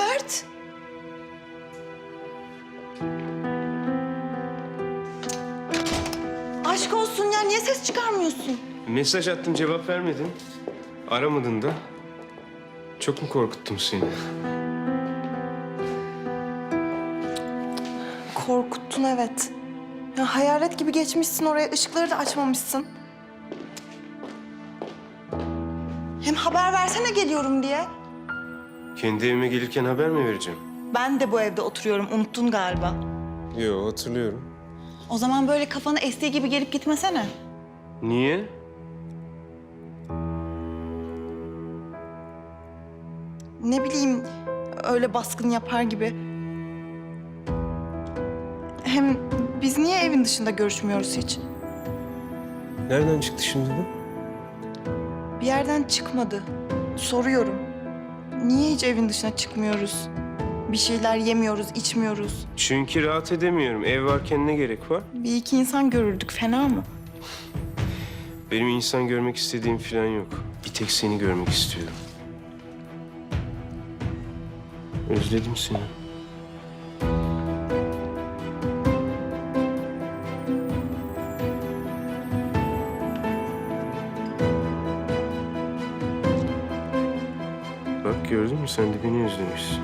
Mert. Aşk olsun ya niye ses çıkarmıyorsun? Mesaj attım cevap vermedin. Aramadın da. Çok mu korkuttum seni? Korkuttun evet. Ya hayalet gibi geçmişsin oraya ışıkları da açmamışsın. Hem haber versene geliyorum diye. Kendi evime gelirken haber mi vereceğim? Ben de bu evde oturuyorum, unuttun galiba. Yo hatırlıyorum. O zaman böyle kafana estiği gibi gelip gitmesene. Niye? Ne bileyim, öyle baskın yapar gibi. Hem biz niye evin dışında görüşmüyoruz hiç? Nereden çıktı şimdi bu? Bir yerden çıkmadı. Soruyorum. Niye hiç evin dışına çıkmıyoruz? Bir şeyler yemiyoruz, içmiyoruz. Çünkü rahat edemiyorum. Ev varken ne gerek var? Bir iki insan görürdük, fena mı? Benim insan görmek istediğim falan yok. Bir tek seni görmek istiyorum. Özledim seni. Bak gördün mü sen de beni özlemişsin.